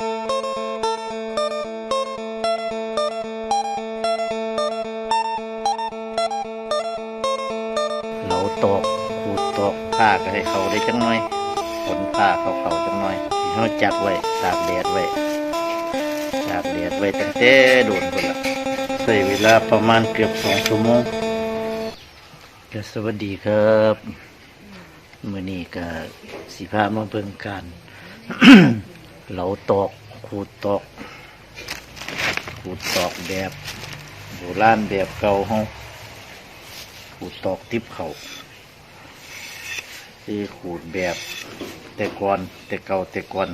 เราตอกขูดตอกผ้าก็ให้เขาได้จังหน่อยขนผ้าเขาเขาจังหน่อยเขาจัดไว้ตากแดดไว้ตากแดดไว้ตั้งแต่โดนคนละใช้เวลาประมาณเกือบสองชั่วโมงก็สวัสดีครับมื่อนี้ก็สิพามาเบิ่งการ เราตอกขูดตอกขูดตอกแบบโบราณแบบเก่าเฮาขูดตอกติบเขาคือขูดแบบแต่ก่อนแต่เก่าแต่ก่อน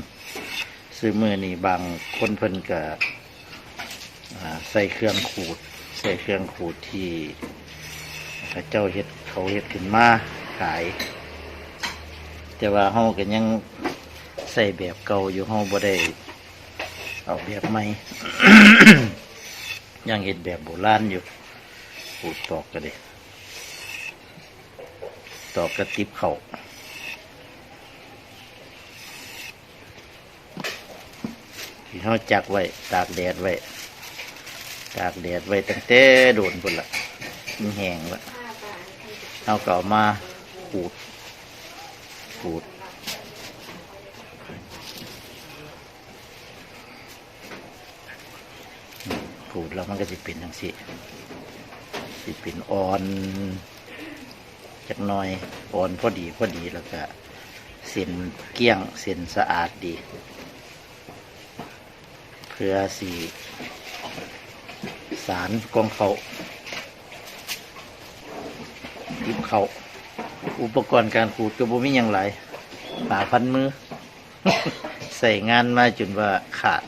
ซื้อมือนี่บางคนเพิ่นก็ใส่เครื่องขูด ใส่เครื่องขูดที่พระเจ้าเฮ็ดเขาเฮ็ดขึ้นมาขาย แต่ว่าเฮาก็ยัง ใส่แบบเก่าอยู่เฮาบ่ได้เอาแบบใหม่ยังเฮ็ดแบบโบราณอยู่ขูดตอกก็ได้ตอกกระติบเขาที่เขาจักไว้ ตากแดดไว้ ตากแดดไว้ตั้งแต่โดนพุ่นละมันแห้งละเอาก็เอามาขูดขูด แล้วมันก็จะเป็นทั้งสิสิเป็นอ่อนจักน่อยอ่อนพอดีพอดีแล้วก็เส้นเกลี้ยงเส้นสะอาดดี เพื่อสีสารกองเขาติบเขาอุปกรณ์การขูดก็บ่มีอย่างไรป่าพันมือ ใส่งานมาจนว่าขาด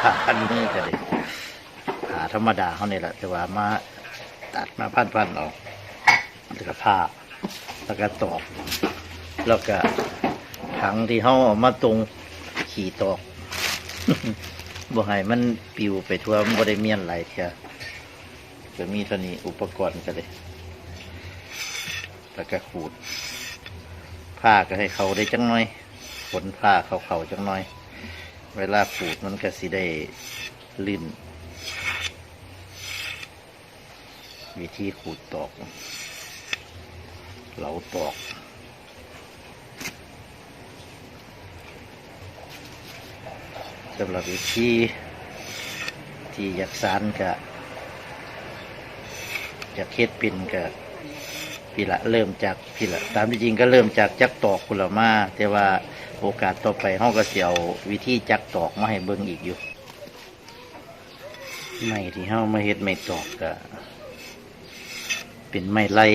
ผ่าพันมือก็เลย ธรรมดาเขาเนี่ยแหละแต่ว่ามาตัดมาพันพันๆออกแล้วก็ผ้าแล้วก็ตอก แล้วก็ถังที่เขาเอามาตรงขี่ตอกบ่ให้มันปิวไปทั่วมันบ่ได้เมียนไหลเท่าก็มีเท่านี้อุปกรณ์ก็เลยแล้วก็ขูด ผ้าก็ให้เขาได้จังน้อยขนผ้าเขาเขาจังน้อย เวลาขูดมันก็สิได้ลื่น วิธีขูดตอก เหลาตอกสำหรับวิธีที่อยากสารกะอยากเฮ็ดเป็นกะพี่ละเริ่มจากพี่ละตามที่จริงก็เริ่มจากจักตอกกุละมา แต่ว่าโอกาสต่อไปห้องก็เสียววิธีจักตอกมาให้เบิ่งอีกอยู่ไม่ที่เฮามาเฮ็ดไม่ตอกกะ เป็นไม้ไล่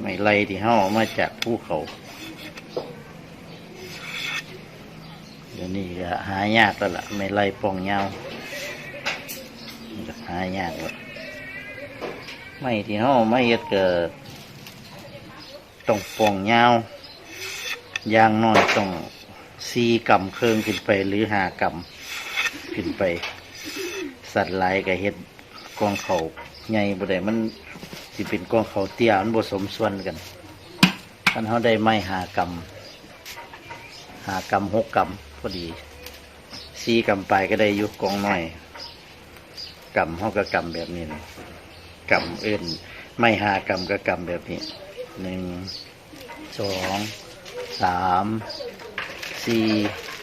ไม้ไล่ที่เฮาเอมาจากภูเขาเดี๋ยวนี้ก็หายากแล้วล่ะไม้ไล่ปองยาวมันก็หายากแล้วไม้ที่เฮาเอามาเฮ็ดก็ต้องปองยาวยางน้อยต้องสี่กำเครื่องขึ้นไปหรือหากำขึ้นไป สัตว์หลายก็เฮ็ดกองเขาใหญ่บ่ได้มัน สิเป็นกองเขาเตี้ยมันบ่สมส่วนกันคันเฮาได้ไม้หากำหากำหกกำพอดีสี่กำไปก็ได้ยู่กองน้อยกำเฮาก็กำแบบนี้นะกำเอื่นไม่หากำก็กำแบบนี้หนึ่งสองสามสี่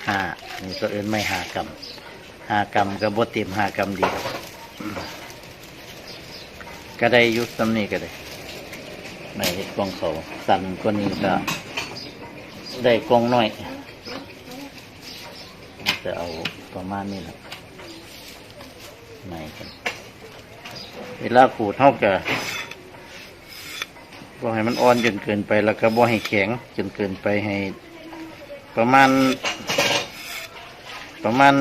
ห้านี่ก็เอื่นไม่หากำหากำก็บ่เต็มหากำเดี ก็ได้ยุดตำนี้ก็ได้ในเห็ดกองเขาสั่นกว่านี้ก็ได้กองน้อยจะเอาประมาณนี้แหละในกันเวลาขูดเท่ากับบ่ให้มันอ่อนจนเกินไปแล้วก็บ่ให้แข็งจนเกินไปให้ ประมาณ ประมาณ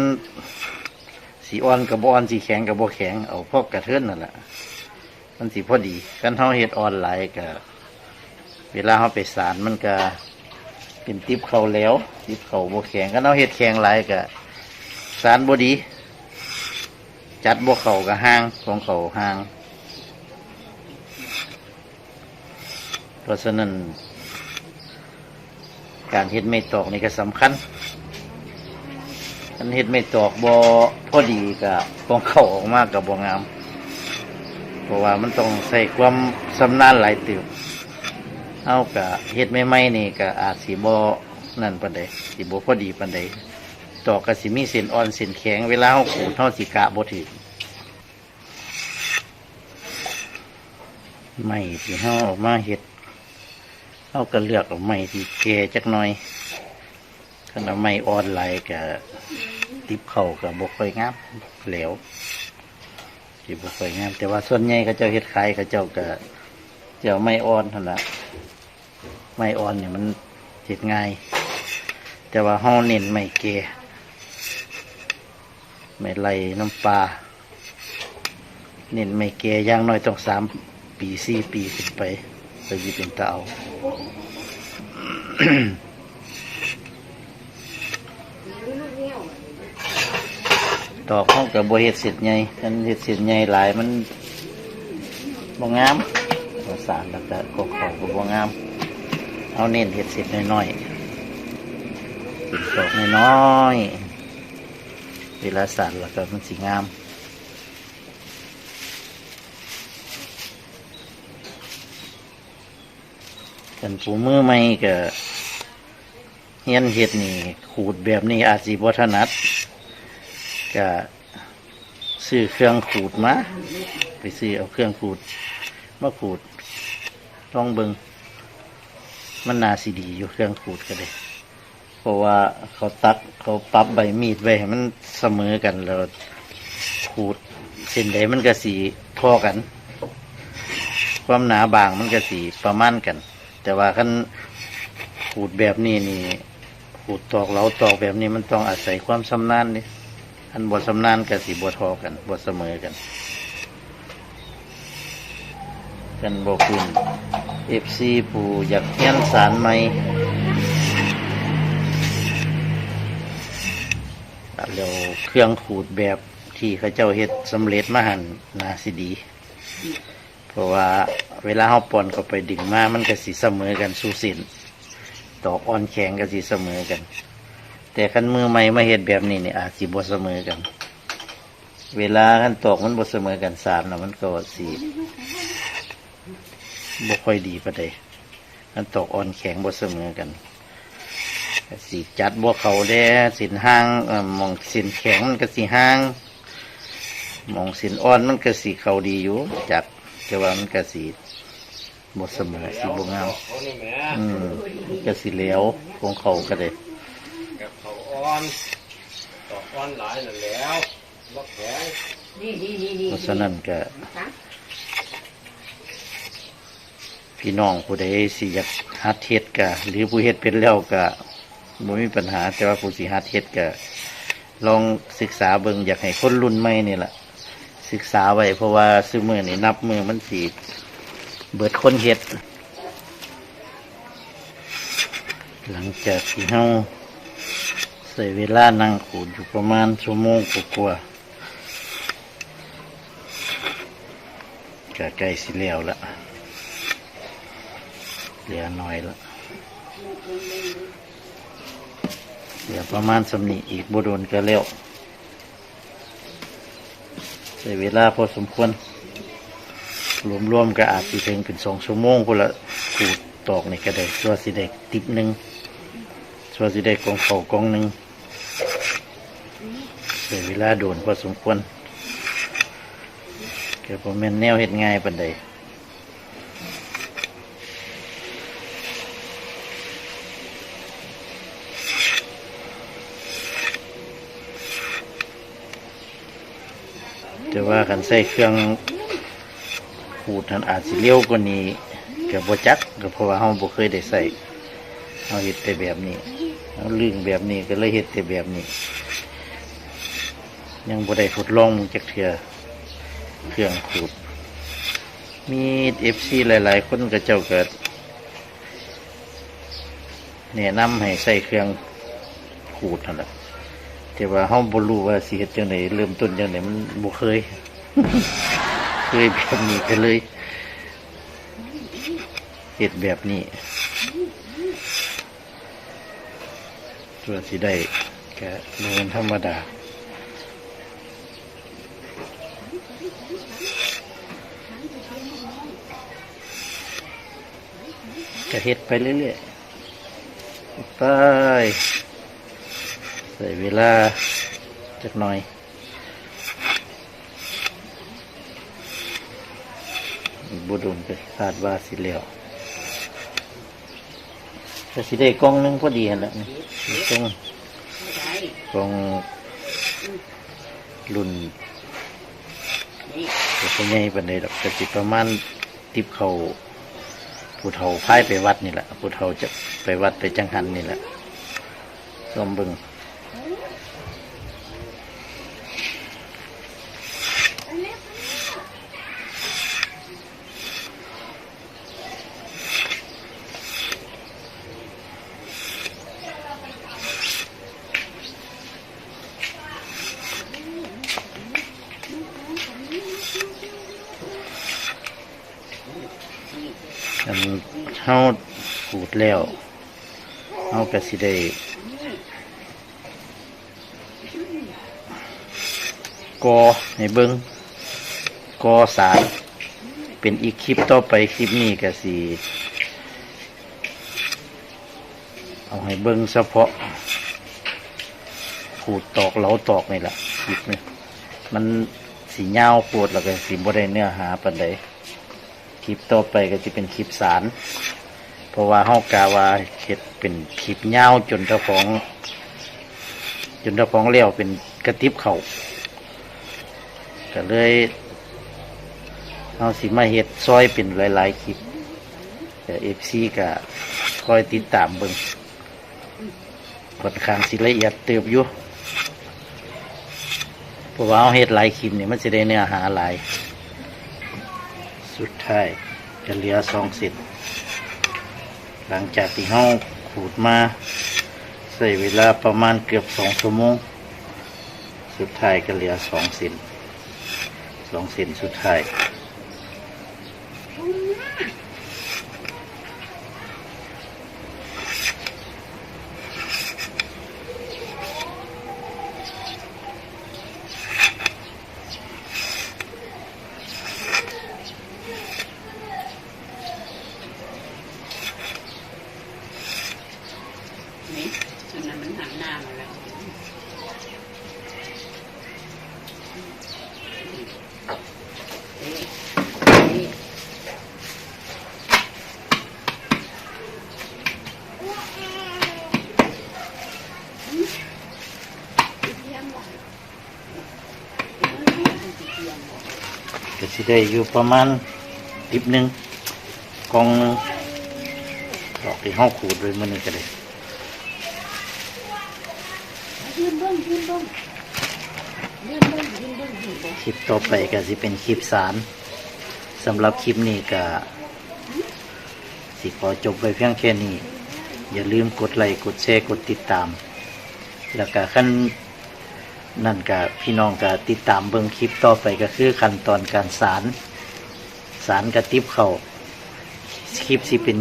สีอ่อนกับบ่อ่อนสีแข็งกับบ่แข็งเอาพอกกระเทือนนั่นแหละ มันสิพอดีกันเฮาเฮ็ดออนไลน์ก็เวลาเฮาไปสารมันก็เป็นติบเขาแล้ว ติบเขาบ่แข็งกันเฮาเฮ็ดแข็งหลายก็สารบดี จัดบ่เขาก็ห่างของเขาห่าง เพราะฉะนั้น การเฮ็ดไม่ตอกนี่ก็สำคัญอันเฮ็ดไม่ตอกบ่พอดีกับกองเขาออกมากับบ่งาม ราะว่ามันต้องใส่ความสำนาญหลายติวเอากะเฮ็ดใหม่นี่ก็อาจสิบ่นั่นปานใดสิบ่พอดีปานใดตอกก็สิมีเส้นอ่อนเส้นแข็งเวลาเฮาขูดเฮาสิกะบ่ถึกไม้ที่เฮาออกมาเฮ็ดเฮาก็เลือกเอาไม้ที่แก่จักหน่อยคันเอาไม้อ่อนไหลก็ติบเข้าก็บ่ค่อยงามแหล้ว สิบ่ค่อยงาม แต่ว่าส่วนใหญ่เขาเจ้าเฮ็ดขายเขาเจ้าก็เจ้าไม่อ่อนเท่านั้นไม่อ่อนเนี่ยมันเฮ็ดง่าย แต่ว่าเฮาเน้นไม่แก่ไม่ไหลน้ำปลาเน้นไม่แก่อย่างน้อยต้องสามปีสี่ปีขึ้นไปไปยิบเป็นตาเอา ตอกห้องกับบเฮ็ดเสร็จไงมันเฮ็ดเสร็จไงหลายมันบ่งงามภาษารแล้วก็ก็ขอก็บ่งงาม เอาเน้นเฮ็ดเสร็จน้อยๆเป็นตอกน้อยๆเวลาสานแล้วก็มันสิงามกันปูมือใหม่ก็เฮียนเฮ็ดนี่ขูดแบบนี้อาจสิบ่ถนัด ก็ซื้อเครื่องขูดมาไปซื้อเอาเครื่องขูดมาขูดลองเบิงมันนาสีดีอยู่เครื่องขูดก็ได้เพราะว่าเขาตักเขาปรับใบมีดไว้ให้มันเสมอกันแล้วขูดเส้นใดมันก็สีพอกัน ความหนาบางมันก็สีประมาณกัน แต่ว่าคันขูดแบบนี้นี่ขูดตอกเหลาตอกแบบนี้มันต้องอาศัยความชำนาญนี่ อันบทสำนานกับสีบททอกัน บทเสมอกัน กันบอกคุณเอฟซีปูอยากเฮียนสารไหมเดี๋ยวเครื่องขูดแบบที่เขาเจ้าเฮ็ดสำเร็จมาหันนาสิดี เพราะว่าเวลาเขาปอนเข้าไปดึงมามันก็สีเสมอกันสู้สินตอกอ่อนแข็งก็สีเสมอกัน แต่คันมือใหม่มาเฮ็ดแบบนี้เนี่ยอาจสิบ่เสมอกัน เวลาคันตกมันบ่เสมอกันสามนะมันก็สิบ่ค่อยดีปานใดคันตกอ่อนแข็งบ่เสมอกันสิจัดบ่เขาแด้สินห้างมองสินแข็งมันก็สิห้างมองสินอ่อนมันก็สิเขาดีอยู่ จัดแต่ว่ามันก็สิบ่เสมอสิบ่งามเขาอืมก็สิเหลวของเขาก็ได้กับเขา อ่อนตอกอ่อนหลายนั่นแหล้วบักแข็งนี่นี่นี่นี่เพราะฉะนั้นก็พี่น้องผู้ใดสิอยากหัดเฮ็ดกะหรือผู้เฮ็ดเป็นแล้วกะบ่มีปัญหา แต่ว่าผู้สิหัดเฮ็ดกะลองศึกษาเบิ่งอยากให้คนรุ่นใหม่นี่แหละศึกษาไว้เพราะว่าซื้อมือนี่นับมือมันสิเบิดคนเฮ็ด หลังจากที่เฮาใส่เวลานั่งขูดอยู่ประมาณชั่วโมงกว่าๆก็ใกล้สิแล้วละเหลือน้อยละเหลือประมาณสำนีอีกบโดนก็แล้วใช้เวลาพอสมควร รวมๆก็อาจจะถึงเป็นสองชั่วโมงคนละขูดตอกในี่ก็ด้ชัวสิได้ติบหนึ่งชัวสิได้กองเขากองหนึ่ง ใช้เวลาโดนพอสมควรก็ผมแม่นแนวเฮ็ดง่ายปานใดแต่ว่าคันใส่เครื่องขูดทันอาจสิเร็วกว่านี้ก็บ่จักก็เพราะว่าเฮาบ่เคยได้ใส่เฮาเฮ็ดแต่แบบนี้เฮาลื่นแบบนี้ก็เลยเฮ็ดแต่แบบนี้ ยังบ่ได้ทดลองมึงจักเทื่อเครื่องขูด มีเอฟซีหลาย ๆ คนก็เจ้าเกิดแนะนำให้ใส่เครื่องขูดนั่นแหละแต่ว่าเฮาบ่รู้ว่าสิเฮ็ดจังไดเริ่มต้นจังไดมันบ่เคย เคยแบบนี้ก็เลยเฮ็ดแบบนี้เพื่อสิได้แกเดินธรรมดา ก็เฮ็ดไปเรื่อยๆไปใส่เวลาจักหน่อยบุดุนก็คาดว่าสิแล้วก็สิได้กล้องหนึงพอดีหั่นแหละนี่กล้องกล้องรุ่นก็บ่ใหญ่ปานใดดอกก็สิประมาณติบเขา ผู้เฒ่าพายไปวัดนี่แหละผู้เฒ่าจะไปวัดไปจังหันนี่แหละส้มบึง อันเฮาขูดแล้วเฮาก็สิได้กอให้เบิงกอสารเป็นอีกคลิปต่อไปคลิปนี้ก็สิเอาให้เบิ้งเฉพาะขูดตอกเหลาตอกนี่แหละคลิปนี้มันสีเงาปวดแล้วก็สีบ่ได้เนื้อหาปานใดคลิปต่อไปก็จะเป็นคลิปสาร เพราะว่าเฮากาว่าเฮ็ดเป็นคลิปยาจนเจ้าของ จนเจ้าของเลี้ยวเป็นกระติบเขาก็เลยเอาสิมาเฮ็ดซอยเป็นหลายๆคลิปแต่เอฟซีก็คอยติดตามเบิ่งค่อนข้างสิละเอียดเติบอยู่เพราะว่าเอาเฮ็ดหลายคลิปนี่มันจะได้เนื้อหาหลาย สุดท้ายจะเหลือสองเส้น หลังจากที่ห้าขูดมาใส่เวลาประมาณเกือบสองชั่วโมง สุดท้ายก็เหลือสองเส้นสองเส้นสุดท้าย นี่อันนั้นมัน หน้ามาแล้วก็สิได้อยู่ประมาณติบหนึ่งกองดอกที่ห้าขูดเลยมันนึงก็ได้ ยืนเบิ้งยืนเบิ้งยืนเบิ้งยืนเบิ้งยืนเบิ้งคลิปต่อไปก็สิเป็นคลิปสารสำหรับคลิปนี้ก็สิขอจบไปเพียงแค่นี้ อย่าลืมกดไลค์กดแชร์กดติดตาม แล้วก็ขั้นนั่นก็พี่น้องก็ติดตามเบิ่งคลิปต่อไปก็คือขั้นตอนการสารสารกระติบเขาคลิปสิเป็น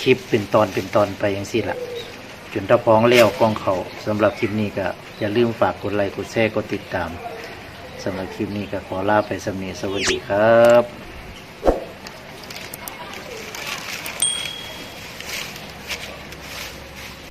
คลิปเป็นตอนเป็นตอนไปอย่างสิละจ นถ้าพ้องเลี้ยวกองเขาสำหรับคลิปนี้ก็อย่าลืมฝากกดไลค์กดแชร์กดติดตามสำหรับคลิปนี้ก็ขอลาไปสำเนีสวัสดีครับ